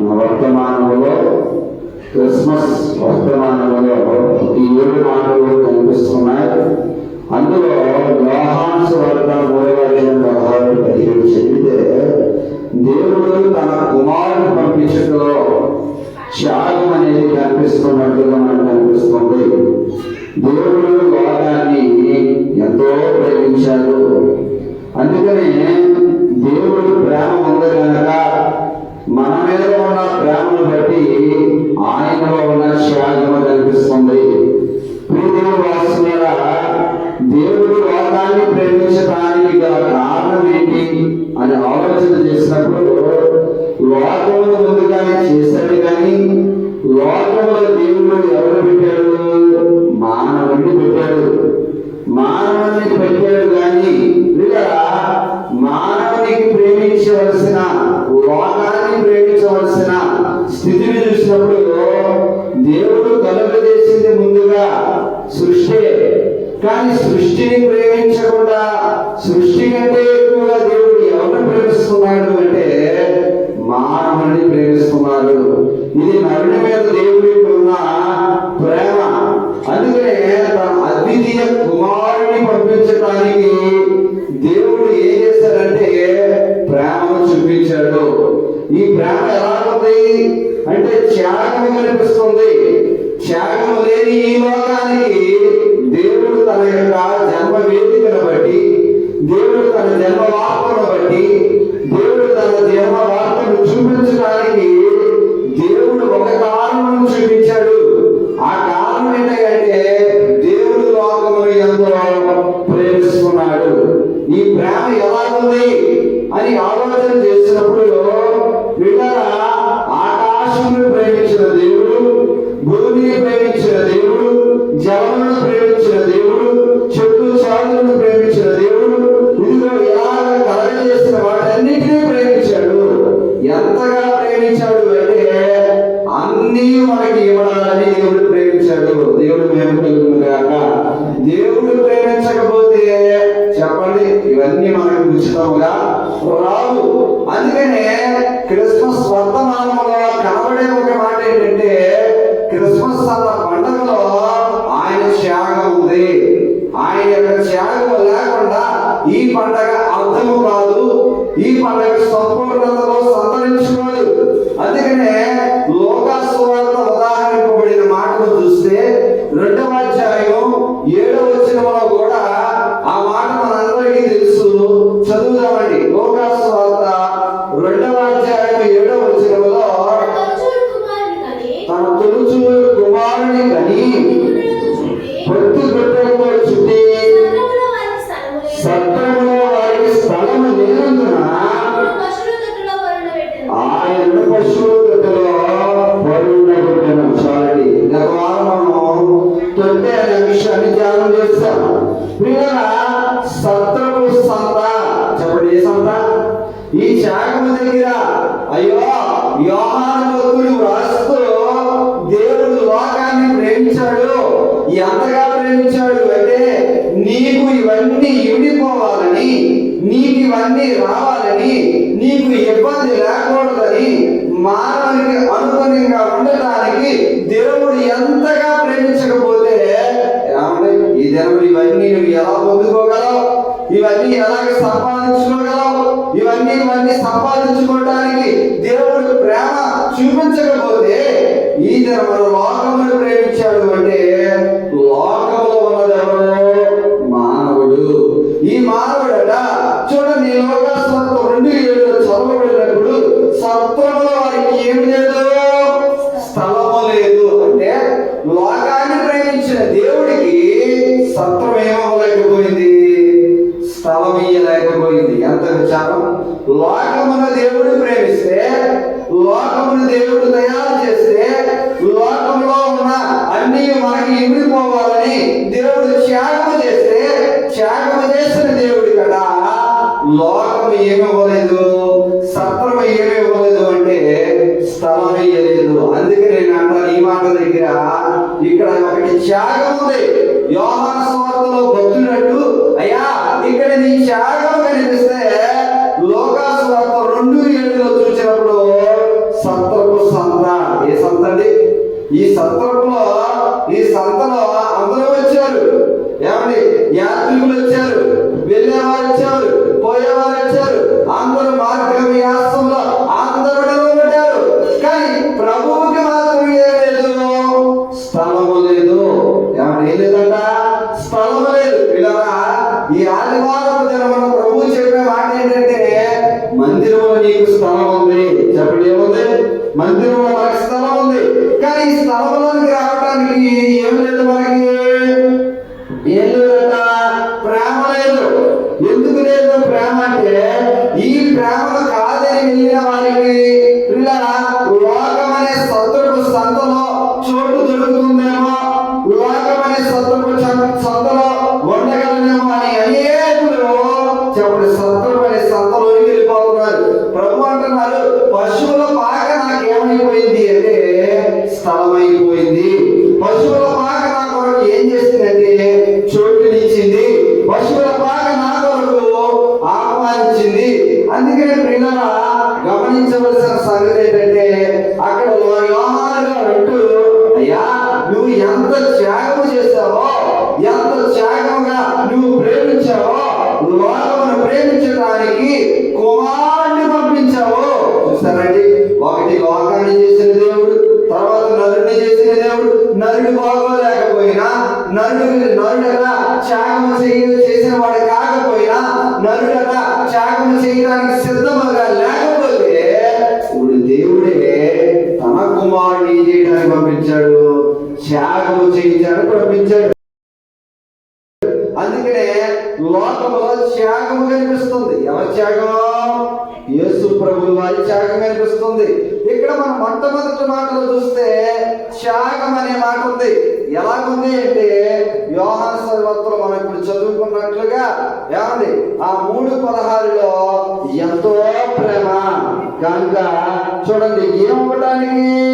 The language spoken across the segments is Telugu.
వర్తమానంలో క్రిస్మస్ వర్తమానంలో ఈ ఏడు మాటలు కనిపిస్తున్నాయి. అందులో యోహాన్స్ వర్త మూడవ పదహారు పదిహేడు చదివితే దేవుడు తన కుమారుని పంపించడంలో త్యాగం అనేది కనిపిస్తున్నట్లుగా మనకు కనిపిస్తుంది. దేవుడు లోకాన్ని ఎంతో ప్రేమించాడు. అందుకనే కనిపిస్తుంది. ప్రియదేవుడు దేవుడు లోకాన్ని ప్రేమించడానికి గల కారణం ఏంటి అని ఆలోచన చేసినప్పుడు లోకమును ముందుగానే చేశాడు కానీ లోకంలో దేవుడు ఎవరు పెట్టాడు? మానవుడిని పెట్టాడు. మానవుని పెట్టాడు కానీ మానవునికి ప్రేమించవలసిన లోకాన్ని ప్రేమించవలసిన స్థితిని కానీ సృష్టిని ప్రేమించకుండా సృష్టి కంటే ఎక్కువగా దేవుడు ఎవరిని ప్రేమిస్తున్నాడు అంటే మానవుని ప్రేమిస్తున్నాడు. ఇది నరుడి మీద దేవుడికి ఉన్న ప్రేమ. అందుకనే తన అద్వితీయ కుమారుని పంపించడానికి దేవుడు ఏం చేశాడంటే ప్రేమను చూపించాడు. ఈ ప్రేమ ఎలా ఉంది? అంటే త్యాగం కనిపిస్తుంది. త్యాగం లేని ఈ లోకానికి దేవుడు తన యొక్క జన్మ వేదికను బట్టి దేవుడు తన జన్మ వార్తను బట్టి దేవుడు తన జన్మ వార్తను చూపించడానికి దేవుడు ఒక కారణం చూపించాడు. ఆ కారణం ఏంటంటే దేవుడు లోకమును ఎంతో ప్రేమిస్తున్నాడు. ఈ ప్రేమ ఎలా ఉంది అని ఆలోచన చేసినప్పుడు వీళ్ళరా ఆకాశమును ప్రేమించిన దేవుడు భూమిని ప్రేమించిన దేవుడు జలమును ప్రేమించిన దేవుడు దేవుడు మేము కలుగునుగాక దేవుడు ప్రేమించకపోతే చెప్పండి ఇవన్నీ మనకు ఉచితంగా రావు అందుకనే క్రిస్మస్ వర్తమానంలో కనబడే ఒక మాట ఏంటంటే క్రిస్మస్ అన్న ప్రియుల సత్రము సంత చెప్పండి ఏ సంత ఈ శాఖము దగ్గర అయ్యో యోహాను భక్తుడు వ్రాస్తూ దేవుడు లోకాన్ని ప్రేమించాడు. ఎంతగా ప్రేమించాడు అంటే నీకు ఇవన్నీ ఇమిడిపోవాలని నీకు ఇవన్నీ రావాలని నీకు ఇబ్బంది లేకూడదని మానవునికి అనుగుణంగా ఉండటానికి దేవుడు ఎంత జనం ఇవన్నీ నువ్వు ఎలా పొందుకోగలవు? ఇవన్నీ ఎలాగ సంపాదించుకోగలవు? ఇవన్నీ ఇవన్నీ సంపాదించుకోవడానికి దేవుడు ప్రేమ చూపించకపోతే ఈ దినములు లోకమును ప్రేమించాడు అంటే లోకంలో ఉన్నదెవరు మానవుడు. ఈ మానవుడట చూడండి లోకాస్వార్థం రెండు ఏళ్ళు చదవబడినప్పుడు సత్వంలో వారికి ఏమి లేదు? స్థలము లేదు. అంటే లోకాన్ని ప్రేమించిన దేవుడికి సత్రం ఏమవ్వలేకపోయింది స్థలం ఇయ్యలేకపోయింది ఎంత విచారం? లోకమున దేవుడు ప్రేమిస్తే లోకమును దేవుడు తయారు చేస్తే లోకంలో ఉన్న అన్ని మనకి ఇమిడిపోవాలని దేవుడు త్యాగము చేస్తే త్యాగము చేసిన దేవుడి కదా. లోకం ఏమివ్వలేదు? సత్రం ఏమివ్వలేదు అంటే స్థలం ఇయ్యలేదు అందుకే నేను అంటాను ఈ మాట దగ్గర ఇక్కడ ఒకటి త్యాగం యోహాన స్వార్థలో భక్తుడట్టు అయ్యా ఇక్కడ నీ త్యాగం ఆదివారం దినం ప్రభు చెప్పిన మాట ఏంటంటే మందిరంలో నీకు స్థలం ఉంది. చెప్పండి ఏముంది? మందిరంలో మనకి స్థలం ఉంది. కానీ ఈ స్థలంలోకి రావడానికి ఏం లేదు మనకి? ఏం ప్రేమ లేదు. ఎందుకు లేదు ప్రేమ అంటే ఈ ప్రేమ కాదని వెళ్ళిన వారికి పిల్లల లోకం అనే సంతుడు సంతలో చోటు దొరుకుతుంది. అయ్యా నువ్వు ఎంత త్యాగం చేశావో ఎంత త్యాగంగా నువ్వు ప్రేమించావో లోకమును ప్రేమించడానికి కుమారుని పంపించావు. చూసారండి ఒకటి లోకాన్ని చేసిన దేవుడు తర్వాత నరుడిని చేసిన దేవుడు నరుడు బాగోలేకపోయినా నరుడు నరుడగా త్యాగం చేసిన వాడు కాకపోయినా నరుడగా త్యాగం చేయడానికి పంపించాడు త్యాగము చేయించాడు పంపించాడు. అందుకనే లోకంలో త్యాగము కనిపిస్తుంది. ఎవరి త్యాగం? యేసు ప్రభు వారి త్యాగం కనిపిస్తుంది. ఇక్కడ మనం మొట్టమొదటి మాటలు చూస్తే త్యాగం అనే మాట ఉంది. ఎలాగుంది అంటే యోహాన్ సర్వత్రం మనం ఇప్పుడు చదువుకున్నట్లుగా ఏమండి? ఆ మూడు పదహారులో ఎంతో ప్రేమ. కనుక చూడండి ఏమవడానికి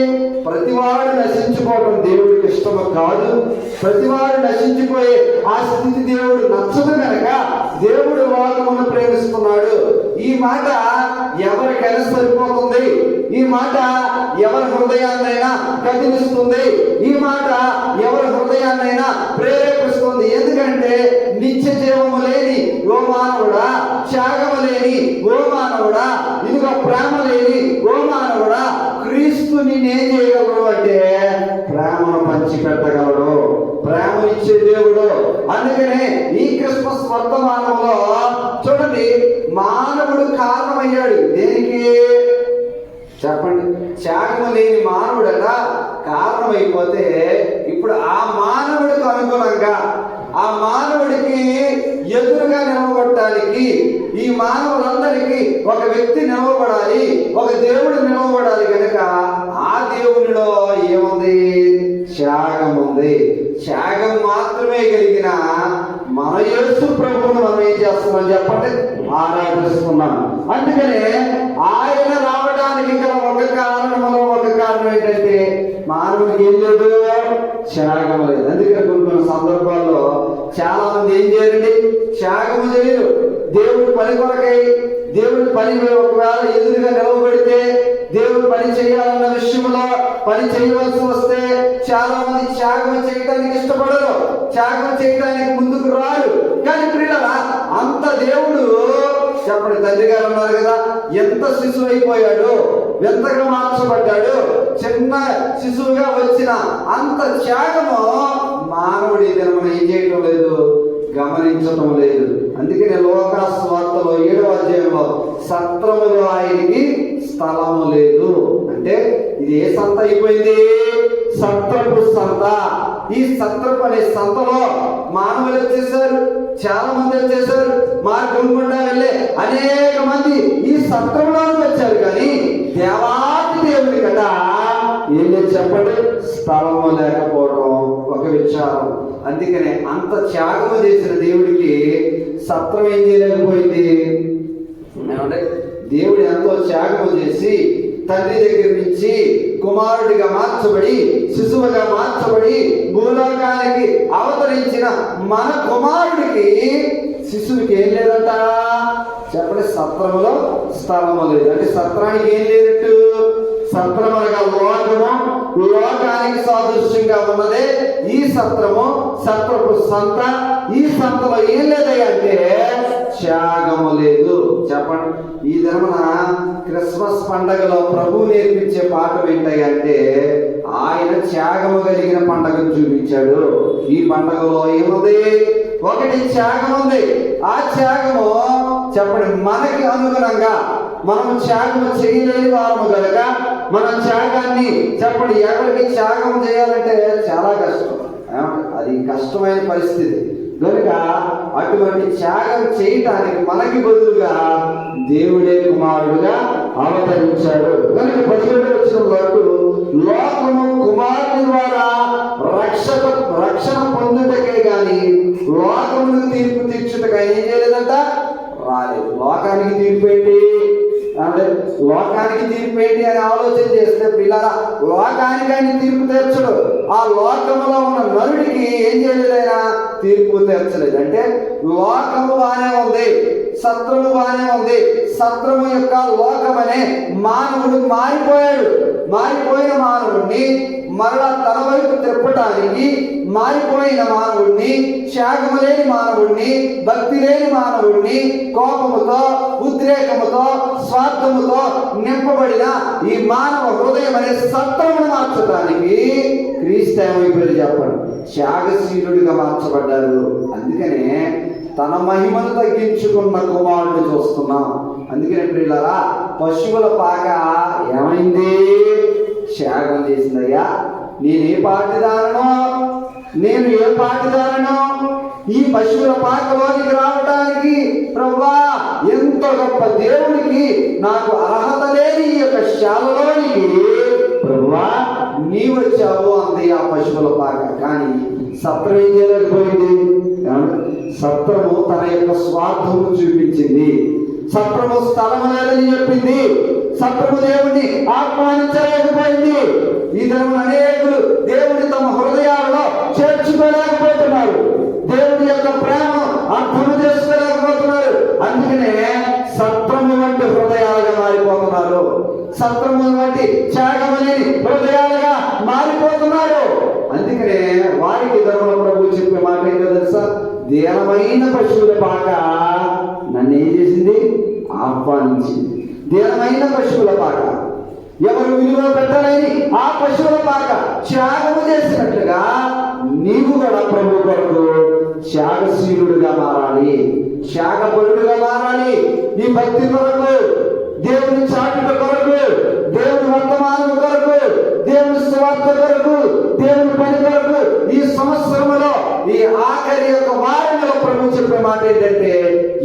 నశించుకోవడం దేవుడికి ఇష్టము కాదు. ప్రతివాడు నశించిపోయే ఆ స్థితి దేవుడు నచ్చదు కనుక దేవుడు లోకమును ప్రేమిస్తున్నాడు. ఈ మాట ఎవరికైనా సరిపోతుంది? ఈ మాట ఎవరి హృదయాన్నైనా కదిలిస్తుంది ఈ మాట ఎవరి హృదయాన్నైనా ప్రేరేపిస్తుంది? ఎందుకంటే నిత్య జీవము లేని ఓ మానవుడా త్యాగము లేని ఓ మానవుడా ఇదిగో ప్రేమ లేని ఓ మానవుడా క్రీస్తు నేనేం చేయగలడు అంటే ప్రేమను పంచిపెట్టగలడు ప్రేమ ఇచ్చే దేవుడు అందుకనే ఈ క్రిస్మస్ వర్తమానంలో చూడండి మానవుడు కారణమయ్యాడు. దేనికి? చెప్పండి. త్యాగం లేని మానవుడట కారణమైపోతే ఇప్పుడు ఆ మానవుడికి అనుగుణంగా ఆ మానవుడికి ఎదురుగా నిలవబడటానికి ఈ మానవులందరికీ ఒక వ్యక్తి నిలవబడాలి ఒక దేవుడు నిలవబడాలి కనుక ఆ దేవునిలో ఏముంది? త్యాగం ఉంది. త్యాగం మాత్రమే కలిగి మన యేసు ప్రభువును మనం ఏం చేస్తున్నాం చెప్పండి? ఆరాధిస్తున్నాం అందుకనే ఆయన రావడానికి గల ఒక కారణంలో ఒక కారణం ఏంటంటే మానవుడికి ఏం లేదు త్యాగం లేదు. అందుకని కొన్ని కొన్ని సందర్భాల్లో చాలా మంది ఏం చేయాలండి? త్యాగము చేయరు దేవుడి పని కొరకై దేవుడి పని ఒకవేళ ఎదురుగా నిలవబడితే దేవుడు పని చేయాలన్న విషయంలో పని చేయవలసి వస్తే చాలా మంది త్యాగం చేయడానికి ఇష్టపడరు. త్యాగం చేయడానికి ముందుకు రారు. కానీ ప్రియులరా అంత దేవుడు చెప్పండి తండ్రి గారు ఉన్నారు కదా ఎంత శిశువు అయిపోయాడు ఎంతగా మార్చబడ్డాడు చిన్న శిశువుగా వచ్చిన అంత త్యాగము మానవుడి దినమున ఏం చేయటం లేదు గమనించటం లేదు. అందుకనే లోక స్వార్థలో ఏడవ అధ్యాయంలో సత్రములో ఆయనకి స్థలము లేదు. అంటే ఇది ఏ సంత అయిపోయింది? సత్రపు సంత. ఈ సత్రపు అనే సంతలో మానవులు వచ్చేసారు చాలా మంది వచ్చేసారు మార్గం గుండా వెళ్ళే అనేక మంది ఈ సత్రంలోకి వచ్చారు. కానీ దేవాది దేవుడి కదా ఏం లేదు చెప్పండి. స్థలము లేకపోవడం ఒక విచారం. అందుకనే అంత త్యాగము చేసిన దేవుడికి సత్రం ఏం చేయలేకపోయింది? ఏమంటే దేవుడు ఎంతో త్యాగము చేసి తండ్రి దగ్గర నుంచి కుమారుడిగా మార్చబడి శిశువుగా మార్చబడి భూలోకానికి అవతరించిన మన కుమారుడికి శిశువుకి ఏం లేదంట? చెప్పండి సత్రములో స్థలము లేదు. అంటే సత్రానికి ఏం లేదట్టు సత్రమనగా లోకము లోకానికి సాదృశ్యంగా ఉన్నదే ఈ సత్రము. సత్రపు సంత ఈ సంతలో ఏం లేదయ్యా అంటే త్యాగము లేదు. చెప్పండి. ఈ ధర్మన క్రిస్మస్ పండగలో ప్రభు నేర్పించే పాఠం ఏంటంటే ఆయన త్యాగము కలిగిన పండగను చూపించాడు. ఈ పండగలో ఏముంది? ఒకటి త్యాగం ఉంది. ఆ త్యాగము చెప్పండి మనకి అనుగుణంగా మనం త్యాగము చేయలేని వారము కనుక మన త్యాగాన్ని చెప్పండి ఎవరికి త్యాగం చేయాలంటే చాలా కష్టం. అది కష్టమైన పరిస్థితి. కనుక అటువంటి త్యాగం చేయటానికి మనకి బదులుగా దేవుడే కుమారుడుగా అవతరించాడు. కనుక పదిహేడు వచ్చిన వరకు లోకము కుమారుని ద్వారా రక్షక రక్షణ పొందుటకే గాని లోకమును తీర్పు తీర్చుటగా ఏం చేయలేదంట? రాలేదు. లోకానికి తీర్పు ఏంటి? అంటే లోకానికి తీర్పు ఏంటి అని ఆలోచన చేస్తే పిల్లరా లోకానికి ఆయన తీర్పు తీర్చడు. ఆ లోకంలో ఉన్న నరుడికి ఏం చేయలేదైనా తీర్పు తీర్చలేదు. అంటే లోకము బాగానే ఉంది. సత్రము బాగానే ఉంది. సత్రము యొక్క లోకమనే మానవుడు మారిపోయాడు. మారిపోయిన మానవుడిని మరలా తన వైపు తిప్పటానికి మారిపోయిన మానవుడిని త్యాగము లేని మానవుణ్ణి భక్తి లేని మానవుణ్ణి కోపముతో ఉద్రేకముతో స్వార్థముతో నింపబడిన ఈ మానవ హృదయం అనే సత్వమును మార్చడానికి క్రీస్తు చెప్పండి? త్యాగశీలుడిగా మార్చబడ్డారు అందుకనే తన మహిమను తగ్గించుకున్న కుమారుడు చూస్తున్నాం. అందుకనే ప్రియులరా పశువుల పాక ఏమైంది? త్యాగం చేసిందయ్యా. నేను ఏ పాటిదానో నేను ఏ పాటిదానో ఈ పశువుల పాకలోనికి రావడానికి ప్రభా ఎంత గొప్ప దేవునికి నాకు అర్హత లేని ఈ యొక్క శాలలోనికి ప్రవ్వా నీ వచ్చావు అంది ఆ పశువుల పాక. కానీ సత్రం ఏం చేయలేకపోయింది? సత్రము తన యొక్క స్వార్థము చూపించింది. సత్రము స్థలము లేదని చెప్పింది. సత్రము దేవుణ్ణి ఆహ్వానించలేకపోయింది. ఈ దినమున అనేకులు దేవుని తమ హృదయాలలో చేర్చుకోలేకపోతున్నారు. దేవుని యొక్క ప్రేమ అర్థం చేసుకోలేకపోతున్నారు. అందుకనే సత్వము వంటి హృదయాలుగా మారిపోతున్నారు. సత్వము వంటి త్యాగం హృదయాలుగా మారిపోతున్నారు. అందుకనే వారికి ధర్మ ప్రభు చెప్పే మాట ఏంటో తెలుసా? దీనమైన పశువుల పాక నన్ను ఏం చేసింది? ఆహ్వానించింది. దీనమైన పశువుల పాక. ఎవరు విలువ పెట్టలేని ఆ పశువుల పాక త్యాగము చేసినట్లుగా నీవు కూడా ప్రభు కొరకు త్యాగశీలుడుగా మారాలి. త్యాగపరుడుగా మారాలి. నీ భక్తి కొరకు దేవుని చాటుట కొరకు దేవుని వర్తమానం కొరకు దేవుని స్వార్థ కొరకు దేవుని పని కొరకు ఈ సంవత్సరంలో ఈ ఆఖరి యొక్క వారంలో ప్రభు చెప్పే మాట ఏంటంటే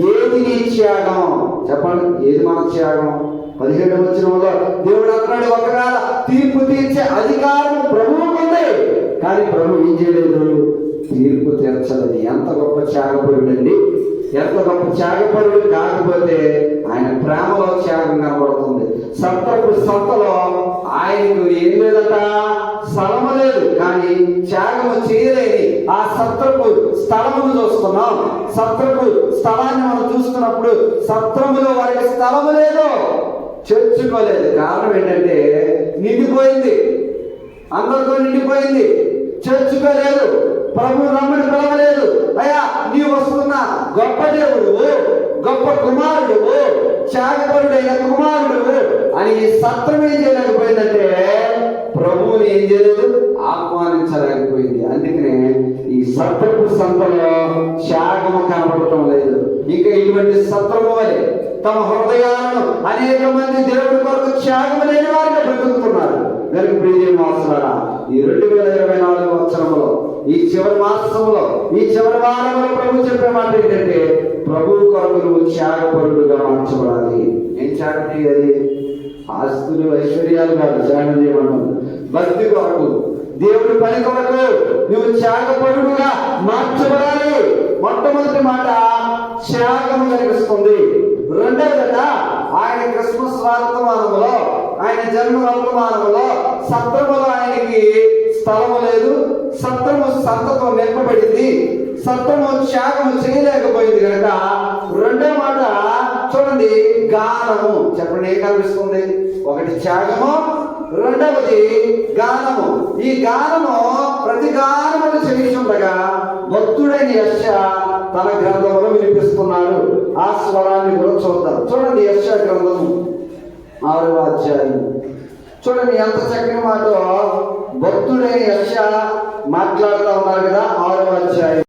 ఏది నీ త్యాగం? చెప్పండి ఏది మన త్యాగం? పదిహేడు వచ్చినంలో దేవుడు అంటున్నాడు ఒకవేళ తీర్పు తీర్చే అధికారం ప్రభువుకు ఉంది కానీ ప్రభు ఏం చేయలేదు తీర్పు తీర్చలేదు. ఎంత గొప్ప త్యాగపరుడండి. ఎంత గొప్ప త్యాగపరుడు కాకపోతే ఆయన ప్రేమలో త్యాగం కనబడుతుంది. సత్తపు సంతలో ఆయనకు ఏం లేదట? స్థలము లేదు. కానీ త్యాగము చేయలేని ఆ సత్రపు స్థలమును చూస్తున్నాం. సత్రపు స్థలాన్ని మనం చూస్తున్నప్పుడు సత్రములో వారికి స్థలము లేదు. చేర్చుకోలేదు. కారణం ఏంటంటే నిండిపోయింది. అందరితో నిండిపోయింది. చేర్చుకోలేదు. ప్రభు రమ్మని పిలవలేదు. అయ్యా నీ వస్తున్న గొప్ప దేవుడు గొప్ప కుమారుడు త్యాగపరుడైన కుమారుడు అని ఈ సత్రం ఏం చేయలేకపోయిందంటే ప్రభువుని ఏం చేయలేదు ఆహ్వానించలేకపోయింది. అందుకనే ఈ సత్రపు సంతలో త్యాగము కనబడటం లేదు. ఇంకా ఇటువంటి సత్రము వలె తమ హృదయాలను అనేక మంది దేవుడి కొరకు త్యాగం లేని వారిగా బ్రతుకుతున్నారు. కనుక ప్రియ మాసారా ఈ రెండు వేల ఇరవై నాలుగు సంవత్సరంలో ఈ చివరి మాసంలో ఈ చివరి వారంలో ప్రభు చెప్పే మాట ఏంటంటే ప్రభు కొరకు నువ్వు త్యాగపరుడుగా మార్చబడాలి. ఏం త్యాగం చేయాలి? ఆస్తులు ఐశ్వర్యాలు కాదు త్యాగం భక్తి కొరకు దేవుడి పని కొరకు నువ్వు త్యాగపరుడుగా మార్చబడాలి. మొట్టమొదటి మాట త్యాగం కనిపిస్తుంది రెండవదిగా ఆయన క్రిస్మస్ వర్తమానంలో ఆయన జన్మ వర్తమానంలో సత్రములో ఆయనకి స్థలము లేదు సత్రము సంతతో నింపబడింది సత్రము త్యాగము చేయలేకపోయింది కనుక రెండో మాట చూడండి గానము. చెప్పండి ఏం కనిపిస్తుంది? ఒకటి త్యాగము రెండవది గానము. ఈ గానము ప్రతి గానములు చేయించుండగా భక్తుడైన యశ తన గ్రంథంలో వినిపిస్తున్నాడు. ఆ స్వరాన్ని కూడా చూద్దాం. చూడండి యశ గ్రంథము ఆరవ అధ్యాయం. చూడండి ఎంత చక్కని మాట. భక్తుడైన యశ మాట్లాడుతూ ఉన్నారు కదా ఆరవ అధ్యాయం.